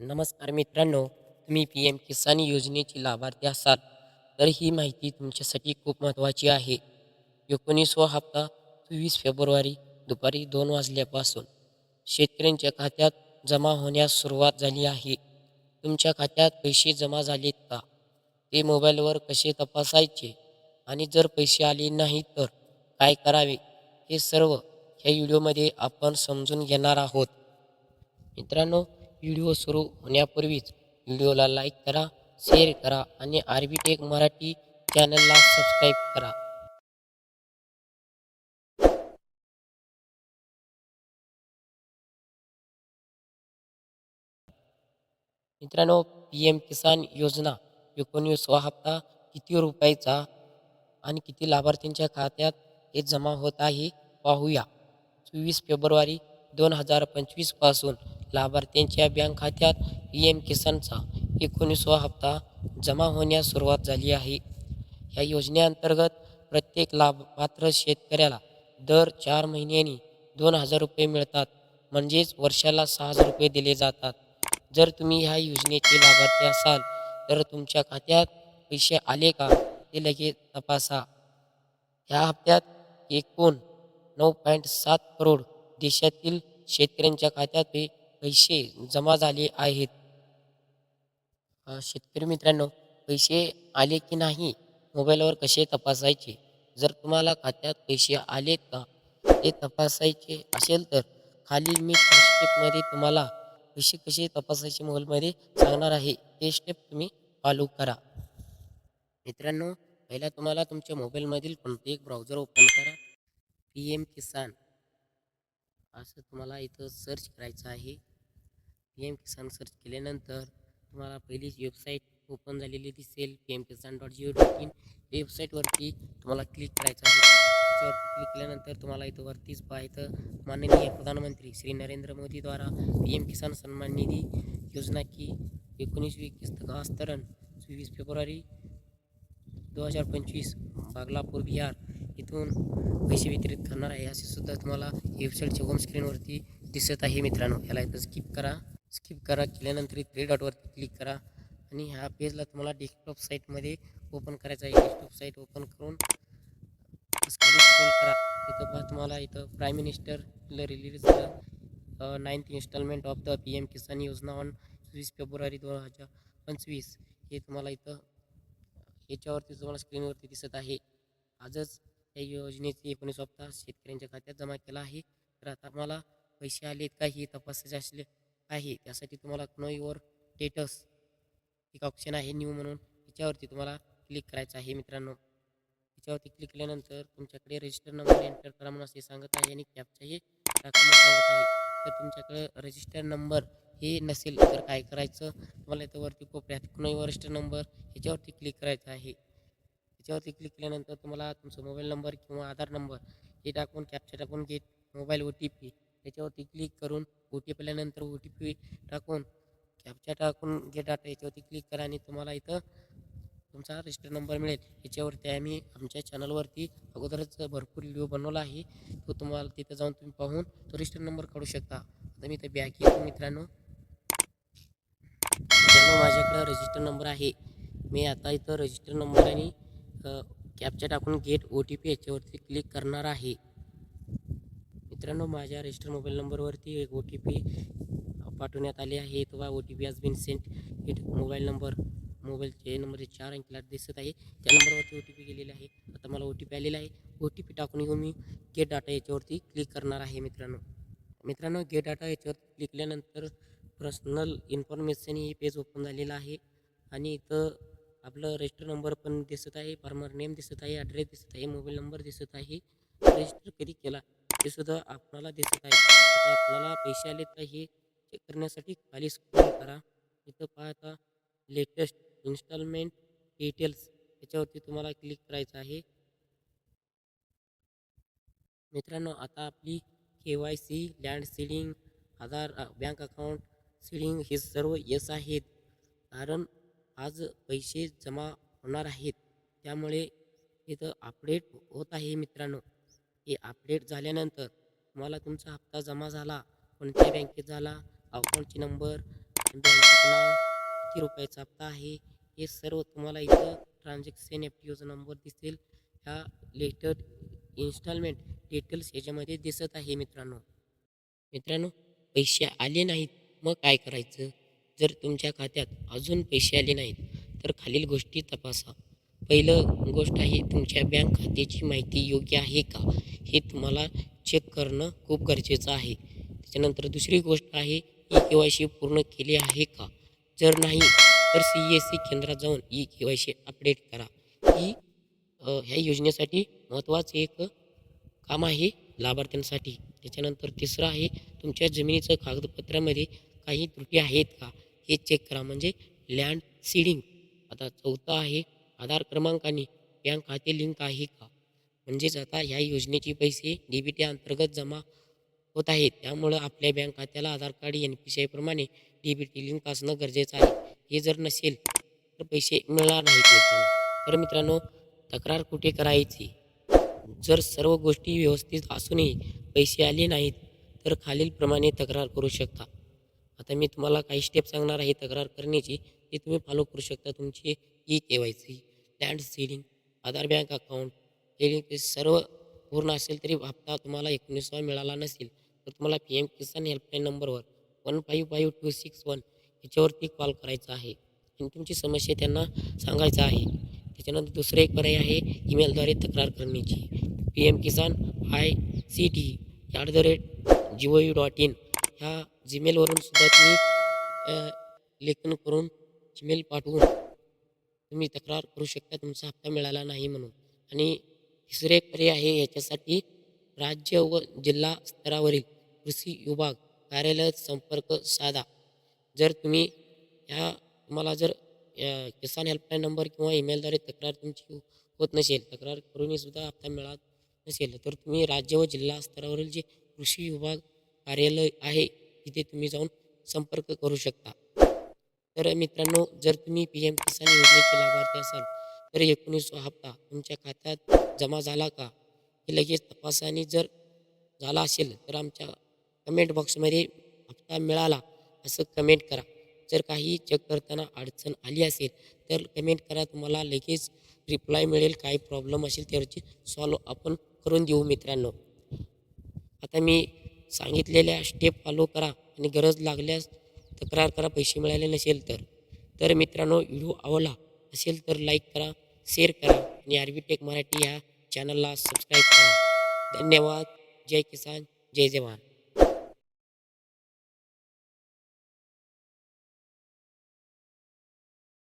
नमस्कार मित्रांनो तुम्ही पी एम किसान योजनेची लाभार्थी असाल तर ही माहिती तुमच्यासाठी खूप महत्त्वाची आहे. एकोणीसवा हप्ता चोवीस फेब्रुवारी दुपारी दोन वाजल्यापासून शेतकऱ्यांच्या खात्यात जमा होण्यास सुरुवात झाली आहे. तुमच्या खात्यात पैसे जमा झालेत का? ते मोबाईलवर कसे तपासायचे? आणि जर पैसे आले नाही तर काय करावे? हे सर्व ह्या व्हिडिओमध्ये आपण समजून घेणार आहोत. मित्रांनो व्हिडिओ सुरू होण्यापूर्वीच व्हिडिओला लाईक करा शेअर करा आणि आरबी टेक मराठी चॅनलला सबस्क्राईब करा. मित्रांनो पी एम किसान योजना एकोणीसवा हप्ता किती रुपयाचा आणि किती लाभार्थ्यांच्या खात्यात हे जमा होत आहे पाहूया. चोवीस फेब्रुवारी दोन हजार पंचवीसपासून लाभार्थ्यांच्या बँक खात्यात पी एम किसानचा एकोणीसवा हप्ता जमा होण्यास सुरुवात झाली आहे. या योजनेअंतर्गत प्रत्येक लाभपात्र शेतकऱ्याला दर चार महिन्यांनी दोन हजार रुपये मिळतात. म्हणजेच वर्षाला सहा हजार रुपये दिले जातात. जर तुम्ही ह्या योजनेचे लाभार्थी असाल तर तुमच्या खात्यात पैसे आले का ते लगेच तपासा. ह्या हप्त्यात एकूण नऊ पॉईंट सात करोड देशातील शेतकऱ्यांच्या खात्यात हे पैसे जमा झाले आहेत. शेतकरी मित्रांनो पैसे आले की नाही मोबाईलवर कसे तपासायचे? जर तुम्हाला खात्यात पैसे आले का ते तपासायचे असेल तर खाली मी स्टेपमध्ये तुम्हाला पैसे कसे तपासायचे मोबाईलमध्ये सांगणार आहे. ते स्टेप तुम्ही फॉलो करा. मित्रांनो पहिला तुम्हाला तुमच्या मोबाईलमधील कोणते एक ब्राउझर ओपन करा. पी एम किसान असं तुम्हाला इथं सर्च करायचं आहे. पी एम किसान सर्च केल्यानंतर तुम्हाला पहिलीच वेबसाईट ओपन झालेली दिसेल. P M Kisan dot G O dot in वेबसाईटवरती तुम्हाला क्लिक करायचं आहे. त्याच्यावरती क्लिक केल्यानंतर तुम्हाला इथं वरतीच पाहायचं माननीय प्रधानमंत्री श्री नरेंद्र मोदीद्वारा पी एम किसान सन्मान निधी योजना की एकोणीसवी किस्त का हस्तांतरण चोवीस फेब्रुवारी दोन हजार पंचवीस बागलापूर बिहार इथून पैसे वितरित करणार आहे असे सुद्धा तुम्हाला वेबसाईटच्या होम स्क्रीनवरती दिसत आहे मित्रांनो. याला इथं स्किप करा. स्किप करा केल्यानंतर थ्री डॉटवरती क्लिक करा. आणि ह्या पेजला तुम्हाला डेस्कटॉप साईटमध्ये ओपन करायचं आहे. डेस्कटॉप साईट ओपन करून स्क्रोल करा. इथं पहा तुम्हाला इथं prime minister release ninth instalment of the P M Kisan Yojana on वीस फेब्रुवारी दोन हजार पंचवीस. हे तुम्हाला इथं याच्यावरती तुम्हाला स्क्रीनवरती दिसत आहे. आजच या योजनेचे एकोणीस हप्ता शेतकऱ्यांच्या खात्यात जमा केला आहे. तर आता मला पैसे आलेत का हे तपासायचे असले आहे त्यासाठी तुम्हाला युअर स्टेटस एक ऑप्शन आहे न्यू म्हणून. याच्यावरती तुम्हाला क्लिक करायचं आहे मित्रांनो. याच्यावरती क्लिक केल्यानंतर तुमच्याकडे रजिस्टर नंबर एंटर करा म्हणून असे सांगत आहे आणि कॅपचाही टाका सांगत आहे. तर तुमच्याकडे रजिस्टर नंबर हे नसेल तर काय करायचं? तुम्हाला इथं वरती कोपऱ्यात कुणाही रजिस्टर नंबर ह्याच्यावरती क्लिक करायचं आहे. याच्यावरती क्लिक केल्यानंतर तुम्हाला तुमचा मोबाईल नंबर किंवा आधार नंबर हे टाकून कॅप्चर टाकून घेत मोबाईल ओ टी पी याच्यावरती क्लिक करून ओ टी पी आल्यानंतर ओ टी पी टाकून कॅप्चर टाकून गेट डाटा याच्यावरती क्लिक करा आणि तुम्हाला इथं तुमचा रजिस्टर नंबर मिळेल. याच्यावरती आम्ही आमच्या चॅनलवरती अगोदरच भरपूर व्हिडिओ बनवला आहे. तो तुम्हाला तिथं जाऊन तुम्ही पाहून तो रजिस्टर नंबर काढू शकता. आता मी इथं बॅक येतो मित्रांनो. मित्रांनो माझ्याकडं रजिस्टर नंबर आहे. मी आता इथं रजिस्टर नंबर आणि कॅपचा टाकून गेट ओ टी पी याच्यावरती क्लिक करणार आहे. मित्रांनो माझ्या रजिस्टर मोबाईल नंबरवरती एक ओ टी पी पाठवण्यात आली आहे. तो O T P has been sent it mobile number मोबाईलचे नंबर चार अंकीला दिसत आहे. त्या नंबरवरती ओ टी पी गेलेला आहे. आता मला ओ टी पी आलेला आहे. ओ टी पी टाकून घेऊन मी गेट डाटा याच्यावरती क्लिक करणार आहे मित्रांनो. मित्रांनो गेट डाटा याच्यावरती क्लिक केल्यानंतर पर्सनल इन्फॉर्मेशन हे पेज ओपन झालेलं आहे. आणि इथं आपलं रजिस्टर नंबर पण दिसत आहे. फार्मर नेम दिसत आहे. ॲड्रेस दिसत आहे. मोबाईल नंबर दिसत आहे. रजिस्टर कधी केला? ते सुद्धा आपणाला दिसत आहे आता आपल्याला पैसे आले तर हे चेक करण्यासाठी खाली स्क्रोल करा. इथं पाहता लेटेस्ट इन्स्टॉलमेंट डिटेल्स याच्यावरती तुम्हाला क्लिक करायचं आहे. मित्रांनो आता आपली K Y C land seeding Aadhaar bank account seeding हे सर्व यस आहेत. कारण आज पैसे जमा होणार आहेत. त्यामुळे इथं अपडेट होत आहे मित्रांनो. की अपडेट झाल्यानंतर तुम्हाला तुमचा हप्ता जमा झाला कोणत्या बँकेत झाला अकाउंटचे नंबर बँकेचं नाव किती रुपयाचा हप्ता आहे हे सर्व तुम्हाला इथं transaction F T use number दिसेल ह्या लेटर इन्स्टॉलमेंट डिटेल्स याच्यामध्ये दिसत आहे मित्रांनो. मित्रांनो पैसे आले नाहीत मग काय करायचं? जर तुमच्या खात्यात अजून पैसे आले नाहीत तर खालील गोष्टी तपासा. पहिलं गोष्ट आहे तुमच्या बँक खात्याची माहिती योग्य आहे का? हे तुम्हाला चेक करणं खूप गरजेचं आहे. त्याच्यानंतर दुसरी गोष्ट आहे ई के वाय सी पूर्ण केली आहे का? जर नाही तर सी एस सी केंद्रात जाऊन E K Y C update करा. ही ह्या योजनेसाठी महत्त्वाचं एक काम आहे लाभार्थ्यांसाठी. त्याच्यानंतर तिसरं आहे तुमच्या जमिनीचं कागदपत्रामध्ये काही त्रुटी आहेत का? हे चेक करा. म्हणजे लँड सीडिंग आता चौथं आहे आधार क्रमांक आणि बँक खाते लिंक आहे का? म्हणजेच आता ह्या योजनेचे पैसे डी बी टी अंतर्गत जमा होत आहेत. त्यामुळं आपल्या बँक खात्याला Aadhaar card N P C आयप्रमाणे D B T link असणं गरजेचं आहे. हे जर नसेल तर पैसे मिळणार नाहीत मित्रांनो. तर मित्रांनो तक्रार कुठे करायची? जर सर्व गोष्टी व्यवस्थित असूनही पैसे आले नाहीत तर खालीलप्रमाणे तक्रार करू शकता. आता मी तुम्हाला काही स्टेप सांगणार आहे तक्रार करण्याची. ते तुम्ही फॉलो करू शकता. तुमची E K Y C. Land seeding Aadhaar bank account हे ते सर्व पूर्ण असेल तरी हप्ता तुम्हाला एकोणीसवा मिळाला नसेल तर तुम्हाला पी एम किसान हेल्पलाईन नंबरवर one five five two six one याच्यावरती कॉल करायचा आहे. आणि तुमची समस्या त्यांना सांगायचं आहे. त्याच्यानंतर दुसरं एक पर्याय आहे ईमेलद्वारे तक्रार करण्याची. P M Kisan I C T at the rate G O U dot in ह्या जीमेलवरून सुद्धा तुम्ही लेखन करून जीमेल पाठवून तुम्ही तक्रार करू शकता तुमचा हप्ता मिळाला नाही म्हणून. आणि तिसरे पर्याय आहे याच्यासाठी राज्य व जिल्हा स्तरावरील कृषी विभाग कार्यालयात संपर्क साधा. जर तुम्ही ह्या तुम्हाला जर किसान हेल्पलाईन नंबर किंवा ईमेलद्वारे तक्रार तुमची होत नसेल तक्रार करूनही सुद्धा हप्ता मिळत नसेल तर तुम्ही राज्य व जिल्हा स्तरावरील जे कृषी विभाग कार्यालय आहे तिथे तुम्ही जाऊन संपर्क करू शकता. तर मित्रांनो जर तुम्ही पी एम किसान योजनेचे लाभार्थी असाल तर एकोणीसवा हप्ता तुमच्या खात्यात जमा झाला का? हे लगेच तपासा आणि जर झाला असेल तर आमच्या कमेंट बॉक्समध्ये हप्ता मिळाला असं कमेंट करा. जर काही चेक करताना अडचण आली असेल तर कमेंट करा. तुम्हाला लगेच रिप्लाय मिळेल. काही प्रॉब्लेम असेल त्यावरची सॉल्व आपण करून देऊ मित्रांनो. आता मी सांगितलेल्या स्टेप फॉलो करा आणि गरज लागल्यास तक्रार करा पैसे मिळाले नसेल तर. तर मित्रांनो व्हिडिओ आवडला असेल तर लाईक करा शेअर करा आणि आरबी टेक मराठी या चॅनलला सबस्क्राईब करा. धन्यवाद. जय किसान जय जवान.